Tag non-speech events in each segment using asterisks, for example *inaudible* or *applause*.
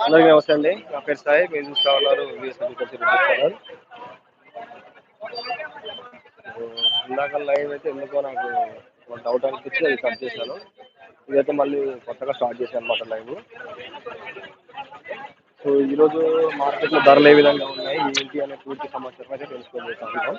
అందరికీ నమస్తే అండి. నా పేరు సాయి. మీరు చూస్తా ఉన్నారు ఛానల్. ఇందాక లైవ్ అయితే ఎందుకో నాకు డౌట్ అనిపించి అది కట్ చేశాను. ఇదైతే మళ్ళీ కొత్తగా స్టార్ట్ చేశాను అనమాట లైవ్. సో ఈరోజు మార్కెట్లో ధరలు ఏ విధంగా ఉన్నాయి ఏంటి అనే పూర్తి సమాచారం అయితే తెలుసుకోబోతున్నాం నాకు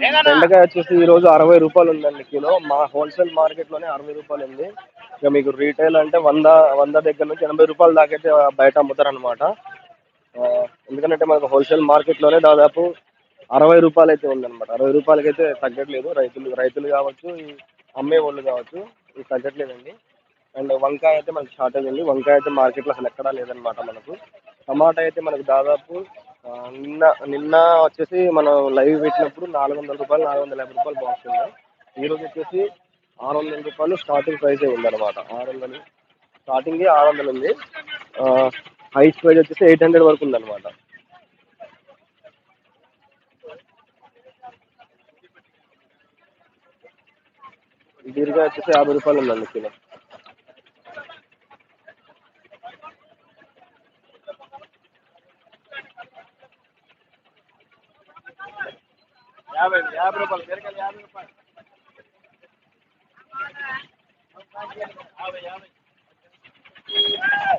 బెండకాయ వచ్చేసి ఈ రోజు అరవై రూపాయలు ఉందండి కిలో. మా హోల్సేల్ మార్కెట్లోనే అరవై రూపాయలు ఉంది. ఇక మీకు రీటైల్ అంటే వంద వంద దగ్గర నుంచి ఎనభై రూపాయల దాకా అయితే బయట అమ్ముతారు అనమాట ఎందుకంటే మనకు హోల్సేల్ మార్కెట్లోనే దాదాపు అరవై రూపాయలు అయితే ఉందన్నమాట. అరవై రూపాయలకి అయితే తగ్గట్లేదు. రైతులు రైతులు కావచ్చు అమ్మే వాళ్ళు కావచ్చు ఇది తగ్గట్లేదండి. అండ్ వంకాయ అయితే మనకి షార్టేజ్ ఉంది. వంకాయ అయితే మార్కెట్లో అసలు ఎక్కడా లేదనమాట మనకు. టమాటా అయితే మనకు దాదాపు నిన్న నిన్న వచ్చేసి మనం లైవ్ పెట్టినప్పుడు నాలుగు వందల రూపాయలు నాలుగు వందల యాభై రూపాయలు బాక్స్ ఉంది ఈరోజు వచ్చేసి ఆరు వందల రూపాయలు స్టార్టింగ్ ప్రైస్ ఉందన్నమాట. ఆరు వందలు స్టార్టింగ్ ఆరు వందలు ఉంది హైస్ట్ ప్రైస్ వచ్చేసి ఎయిట్ హండ్రెడ్ వరకు ఉందన్నమాట. దీనిగా వచ్చేసి యాభై రూపాయలు ఉందండి కిలో. యాభై యాభై రూపాయలు బీరకాయలు యాభై రూపాయలు యాభై యాభై అమ్మాయి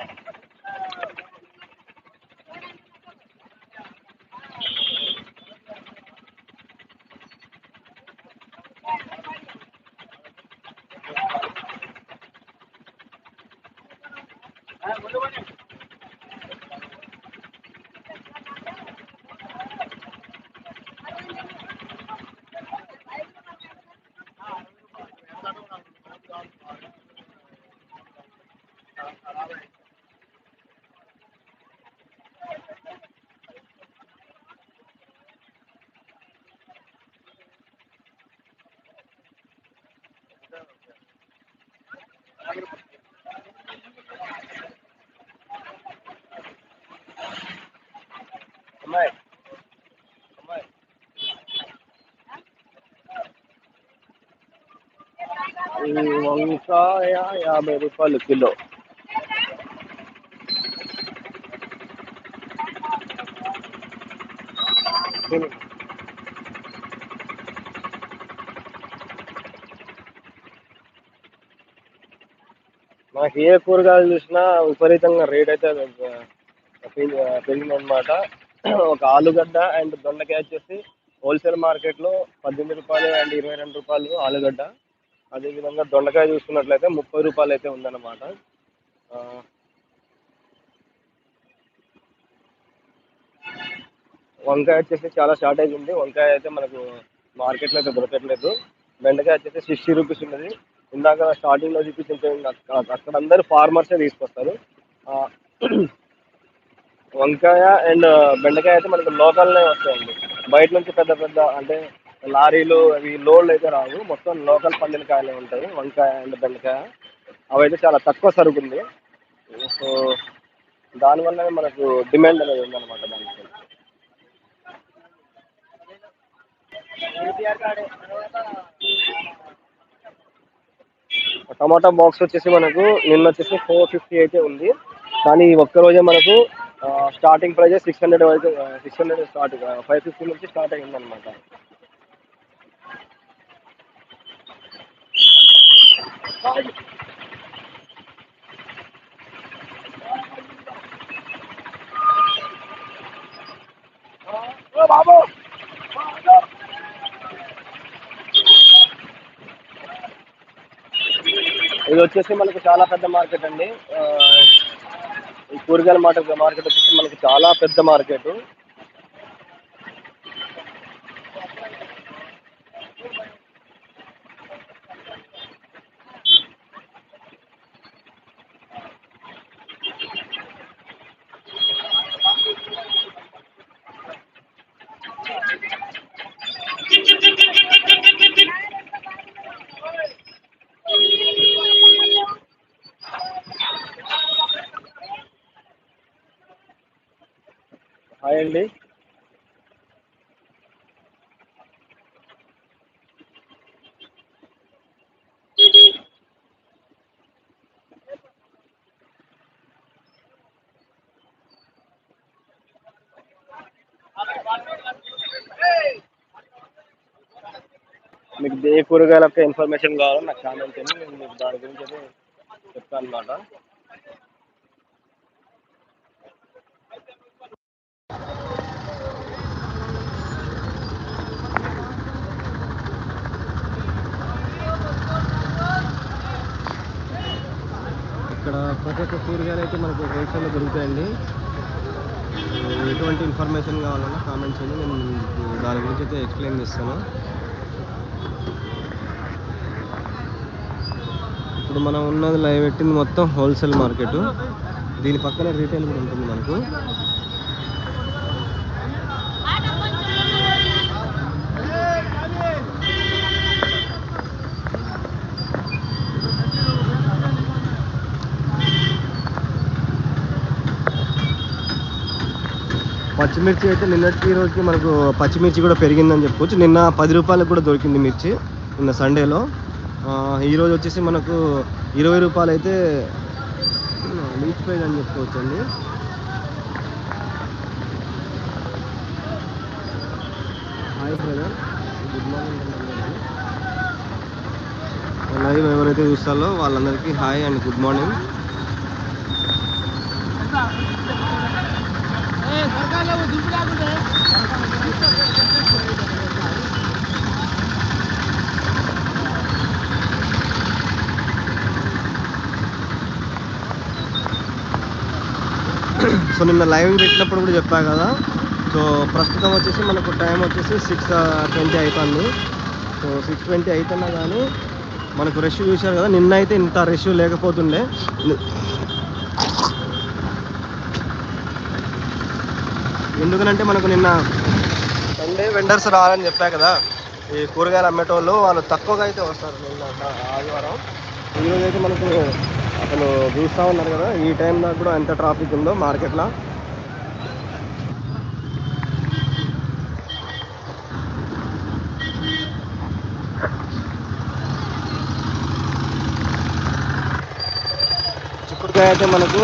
ఈ వంకాయ యాభై రూపాయలు కిలో. మనకి ఏ కూరగాయలు చూసినా విపరీతంగా రేట్ అయితే పెరిగిందనమాట ఒక ఆలుగడ్డ అండ్ దొండకాయ వచ్చేసి హోల్సేల్ మార్కెట్లో పద్దెనిమిది రూపాయలు అండ్ ఇరవై రెండు రూపాయలు ఆలుగడ్డ. అదేవిధంగా దొండకాయ చూసుకున్నట్లయితే ముప్పై రూపాయలు అయితే ఉందన్నమాట. ఆ, వంకాయ వచ్చేసి చాలా షార్టేజ్ ఉంది. వంకాయ అయితే మనకు మార్కెట్లో అయితే దొరకట్లేదు. బెండకాయ వచ్చేసి సిక్స్టీ రూపీస్ ఉన్నది. ఇందాక స్టార్టింగ్లో చూపించిన అక్కడ అందరూ ఫార్మర్సే తీసుకొస్తారు. వంకాయ అండ్ బెండకాయ అయితే మనకు లోకల్నే వస్తాయండి. బయట నుంచి పెద్ద పెద్ద అంటే లారీలు అవి లోడ్లు అయితే రావు. మొత్తం లోకల్ పండిన కాయలే ఉంటాయి. వంకాయ అండ్ బెండకాయ. అవి అయితే చాలా తక్కువ సరుకు ఉంది సో దానివల్ల మనకు డిమాండ్ అనేది ఉందన్నమాట దానికి. టమాటా బాక్స్ వచ్చేసి మనకు నిన్న వచ్చేసి ఫోర్ ఫిఫ్టీ అయితే ఉంది. కానీ ఒక్కరోజే ఒక్క రోజే మనకు స్టార్టింగ్ ప్రైస్ సిక్స్ హండ్రెడ్ వరకు six hundred start five fifty నుంచి స్టార్ట్ అయ్యిందనమాట బాబు ఇది వచ్చేసి మనకు చాలా పెద్ద మార్కెట్ అండి. ఆ, ఈ కూరగాయల మార్కెట్ మార్కెట్ వచ్చేసి మనకు చాలా పెద్ద మార్కెట్. హాయ్ అండి. మీకు ఏ కూరగాయల ఇన్ఫర్మేషన్ కావాలో నాకు కామెంట్ చేయండి నేను మీకు దాని గురించి అయితే చెప్తాను అనమాట ఇక్కడ ప్రతి ఒక్క కూరగాయలు అయితే మనకు హోల్సేల్లో దొరుకుతాయండి. ఎటువంటి ఇన్ఫర్మేషన్ కావాలన్నా కామెంట్ చేయండి. నేను దాని గురించి అయితే ఎక్స్ప్లెయిన్ చేస్తాను. ఇప్పుడు మనం ఉన్నది లైవ్ పెట్టింది మొత్తం హోల్సేల్ మార్కెట్ దీని పక్కన రీటైల్ కూడా ఉంటుంది మనకు. పచ్చిమిర్చి అయితే నిన్నటి రోజుకి మనకు పచ్చిమిర్చి కూడా పెరిగిందని చెప్పుకోవచ్చు. నిన్న పది రూపాయలకు కూడా దొరికింది మిర్చి నిన్న సండేలో. ఈరోజు వచ్చేసి మనకు ఇరవై రూపాయలు అయితే లీచ్ అని చెప్పుకోవచ్చు అండి hi brother. Good morning live ఎవరైతే చూస్తారో వాళ్ళందరికీ hi and good morning. *clears throat* So నిన్న లైవ్ పెట్టినప్పుడు కూడా చెప్పా కదా. సో ప్రస్తుతం వచ్చేసి మనకు టైం వచ్చేసి సిక్స్ ట్వంటీ అవుతుంది సో సిక్స్ ట్వంటీ అవుతున్నా కానీ మనకు రష్ చూశారు కదా. నిన్న అయితే ఇంత రష్ లేకపోతుండే. ఎందుకనంటే మనకు నిన్న సండే వెండర్స్ రావాలని చెప్పా కదా ఈ కూరగాయలు అమ్మేటోళ్ళు వాళ్ళు తక్కువగా అయితే వస్తారు నిన్న ఆదివారం. ఈరోజు అయితే మనకు అసలు చూస్తూ ఉన్నారు కదా ఈ టైం దాకా కూడా ఎంత ట్రాఫిక్ ఉందో మార్కెట్లో చిక్కుడుకాయ అయితే మనకు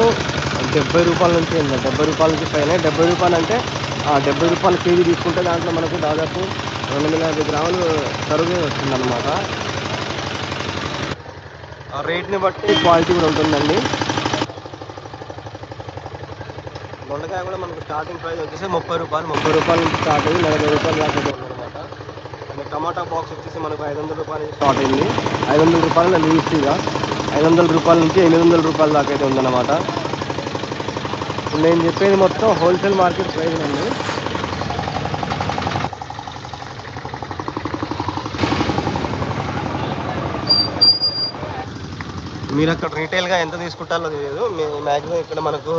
డెబ్బై రూపాయల నుంచి ఉంది డెబ్బై రూపాయలకి పైన. డెబ్బై రూపాయలు అంటే ఆ డెబ్బై రూపాయలు కేజీ తీసుకుంటే దాంట్లో మనకు దాదాపు రెండు వందల యాభై గ్రాములు తరుగు వస్తుందన్నమాట. ఆ రేట్ని బట్టి క్వాలిటీ కూడా ఉంటుందండి. దొండకాయ కూడా మనకు స్టార్టింగ్ ప్రైస్ వచ్చేసి ముప్పై రూపాయలు ముప్పై రూపాయల నుంచి స్టార్ట్ అయ్యి నలభై రూపాయలు దాకా ఉందన్నమాట అండ్ టమాటా బాక్స్ వచ్చేసి మనకు ఐదు వందల రూపాయల నుంచి స్టార్ట్ అయింది. ఐదు వందల రూపాయల లీస్ట్గా ఐదు వందల రూపాయల నుంచి ఎనిమిది వందల రూపాయల దాకా అయితే ఉందన్నమాట. ఇప్పుడు నేను చెప్పేది మొత్తం హోల్సేల్ మార్కెట్ ప్రైస్ అండి. మీరు అక్కడ రీటైల్గా ఎంత తీసుకుంటారో తెలియదు. మీ మ్యాక్సిమం ఇక్కడ మనకు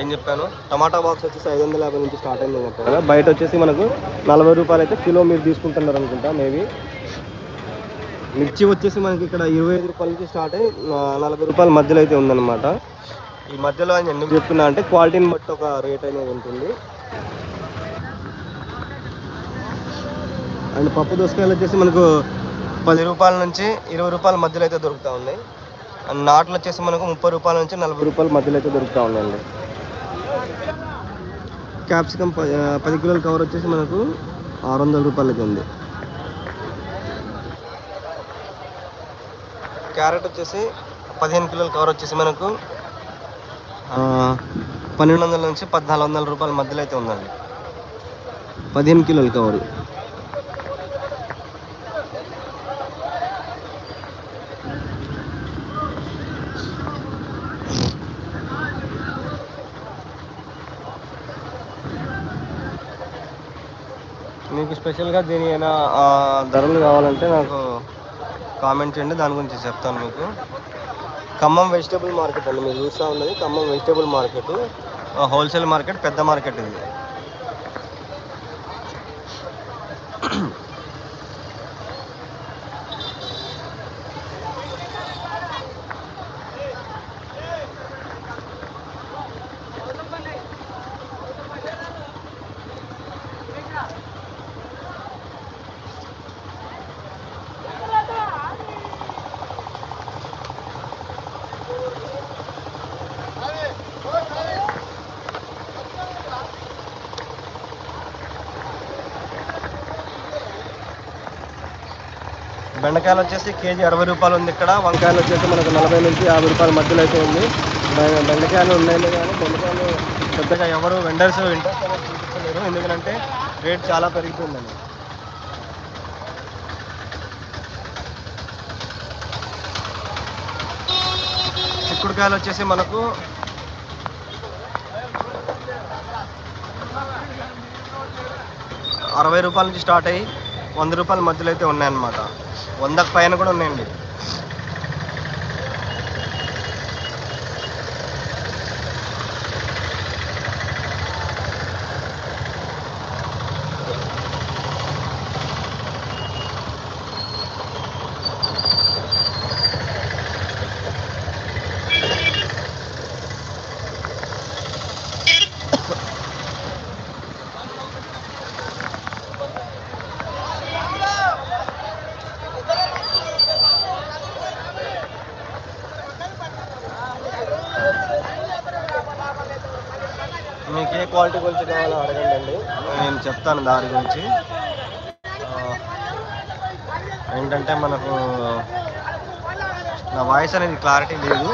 ఏం చెప్పాను? టమాటా బాక్స్ వచ్చేసి ఐదు వందల యాభై నుంచి స్టార్ట్ అయింది చెప్పాను. బయట వచ్చేసి మనకు నలభై రూపాయలు అయితే కిలో మీరు తీసుకుంటున్నారు అనుకుంటా మేబీ. మిర్చి వచ్చేసి మనకి ఇక్కడ ఇరవై ఐదు రూపాయల నుంచి స్టార్ట్ అయ్యి నలభై రూపాయల మధ్యలో అయితే ఉందన్నమాట. ఈ మధ్యలో ఆయన ఎందుకు చెప్తున్నా అంటే క్వాలిటీని బట్టి ఒక రేట్ అనేది ఉంటుంది. అండ్ పప్పు దోసకాయలు వచ్చేసి మనకు పది రూపాయల నుంచి ఇరవై రూపాయల మధ్యలో అయితే దొరుకుతూ ఉన్నాయి. అండ్ నాట్లు వచ్చేసి మనకు ముప్పై రూపాయల నుంచి నలభై రూపాయల మధ్యలో అయితే దొరుకుతూ ఉన్నాయండి. క్యాప్సికమ్ పది కిలోల కవర్ వచ్చేసి మనకు ఆరు వందల రూపాయలకి ఉంది. క్యారెట్ వచ్చేసి పదిహేను కిలోల కవర్ వచ్చేసి మనకు పన్నెండు వందల నుంచి పద్నాలుగు వందల రూపాయల మధ్యలో అయితే ఉందండి. పదిహేను కిలోల కవర్. మీకు స్పెషల్గా దీని ఏమైనా ధరలు కావాలంటే నాకు కామెంట్ చేయండి దాని గురించి చెప్తాను మీకు. ఖమ్మం వెజిటేబుల్ మార్కెట్ అండి మీరు చూస్తూ ఉన్నది Khammam vegetable market wholesale market పెద్ద మార్కెట్ ఇది. బెండకాయలు వచ్చేసి కేజీ అరవై రూపాయలు ఉంది ఇక్కడ. వంకాయలు వచ్చేసి మనకు నలభై నుంచి యాభై రూపాయల మధ్యలో అయితే ఉంది. బెండకాయలు ఉన్నాయి కానీ బెండకాయలు పెద్దగా ఎవరు వెండర్స్ ఇంట్రెస్ట్ అనేది చూపిస్తలేరు ఎందుకంటే రేట్ చాలా పెరిగిపోయిందండి. చిక్కుడుకాయలు వచ్చేసి మనకు అరవై రూపాయల నుంచి స్టార్ట్ అయ్యి వంద రూపాయల మధ్యలో అయితే ఉన్నాయన్నమాట. వందకు పైన కూడా ఉన్నాయండి. క్వాలిటీ గురించి కావాలో అడగండి అండి నేను చెప్తాను దాని గురించి. ఏంటంటే మనకు నా వాయిస్ అనేది క్లారిటీ లేదు.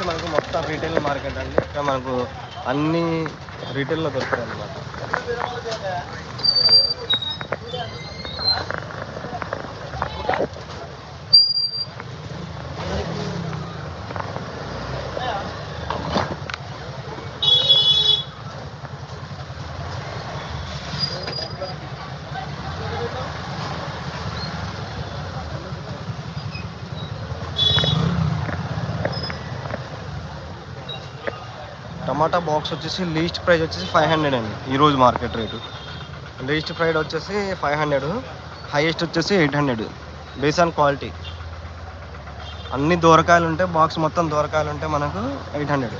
వచ్చేసి మనకు మొత్తం రీటైల్ మార్కెట్ అండి. ఇక్కడ మనకు అన్ని రీటైల్లో దొరుకుతాయి అన్నమాట టమాటా బాక్స్ వచ్చేసి లీస్ట్ ప్రైస్ వచ్చేసి ఫైవ్ హండ్రెడ్ అండి. ఈరోజు మార్కెట్ రేటు. లీస్ట్ ప్రైస్ వచ్చేసి ఫైవ్ హండ్రెడ్ హైయెస్ట్ వచ్చేసి eight hundred base on quality. అన్ని దూరకాయలు ఉంటే బాక్స్ మొత్తం దూరకాయలు ఉంటే మనకు ఎయిట్ హండ్రెడ్.